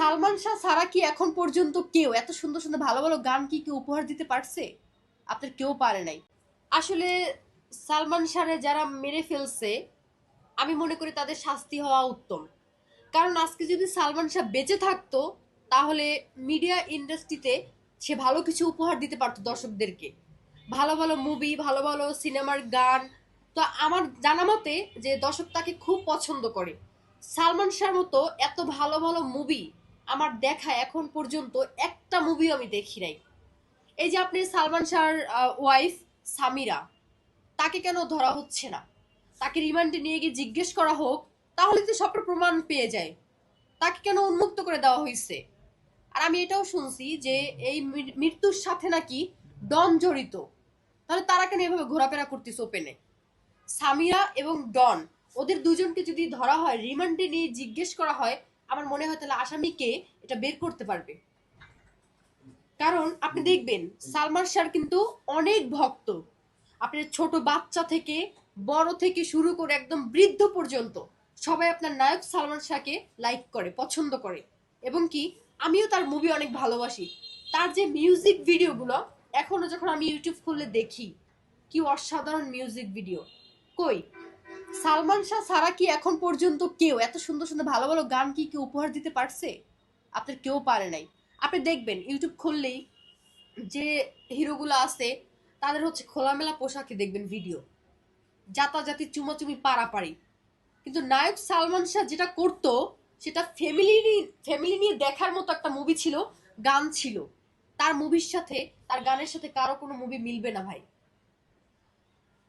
সালমান শাহ ছাড়া কি এখন পর্যন্ত কেউ, এত সুন্দর সুন্দর ভালো ভালো গান কি কেউ উপহার দিতে পারছে? আপনার কেউ পারে নাই। আসলে সালমান শাহরে যারা মেরে ফেলছে, আমি মনে করি তাদের শাস্তি হওয়া উত্তম। কারণ আজকে যদি সালমান শাহ বেঁচে থাকতো, তাহলে মিডিয়া ইন্ডাস্ট্রিতে সে ভালো কিছু উপহার দিতে পারতো দর্শকদেরকে। ভালো ভালো মুভি ভালো ভালো সিনেমার গান। তো আমার জানা মতে যে দর্শক তাকে খুব পছন্দ করে। সালমান শাহর মতো এত ভালো ভালো মুভি আমার দেখা এখন পর্যন্ত একটা মুভিও আমি দেখি নাই। এই যে আপনি সালমান শাহর ওয়াইফ সামিরা, তাকে কেন ধরা হচ্ছে না? তাকে রিমান্ডে নিয়ে গিয়ে জিজ্ঞেস করা হোক, তাহলে তো সবটা প্রমাণ পেয়ে যায়। তাকে কেন উন্মুক্ত করে দেওয়া হয়েছে আর আমি এটাও শুনছি যে এই মৃত্যুর সাথে নাকি ডন জড়িত। তাহলে তারা কেন এভাবে ঘোরাফেরা করতেছে ওপেনে? সামিরা এবং ডন, ওদের দুজনকে যদি ধরা হয় রিমান্ডে নিয়ে জিজ্ঞেস করা হয় আমার মনে হয় তাহলে আসামিকে এটা বের করতে পারবে। কারণ আপনি দেখবেন, সালমান শাহর কিন্তু অনেক ভক্ত। আপনার ছোট বাচ্চা থেকে, বড় থেকে শুরু করে একদম বৃদ্ধ পর্যন্ত সবাই আপনার নায়ক সালমান শাহকে লাইক করে, পছন্দ করে। এবং কি, আমিও তার মুভি অনেক ভালোবাসি। তার যে মিউজিক ভিডিওগুলো এখনও যখন আমি ইউটিউব খুললে দেখি, কি অসাধারণ মিউজিক ভিডিও কই? সালমান শাহ ছাড়া কি এখন পর্যন্ত কেউ, এত সুন্দর সুন্দর ভালো ভালো গান কি কেউ উপহার দিতে পারছে? আপনার কেউ পারে নাই। আপনি দেখবেন ইউটিউব খুললেই যে হিরোগুলো আছে, তাদের হচ্ছে খোলামেলা পোশাকে দেখবেন ভিডিও জাতাজাতি, চুমাচুমি, পারাপারি। কিন্তু নায়ক সালমান শাহ যেটা করতো, সেটা ফ্যামিলি ফ্যামিলি নিয়ে দেখার মতো একটা মুভি ছিল, গান ছিল। তার মুভির সাথে, তার গানের সাথে কারও কোনো মুভি মিলবে না ভাই।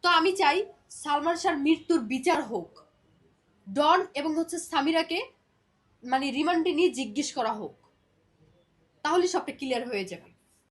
তো আমি চাই সালমান শাহর মৃত্যুর বিচার হোক, ডন এবং হচ্ছে সামিরাকে মানে রিমান্ডে নিয়ে জিজ্ঞেস করা হোক, তাহলে সবটা ক্লিয়ার হয়ে যাবে।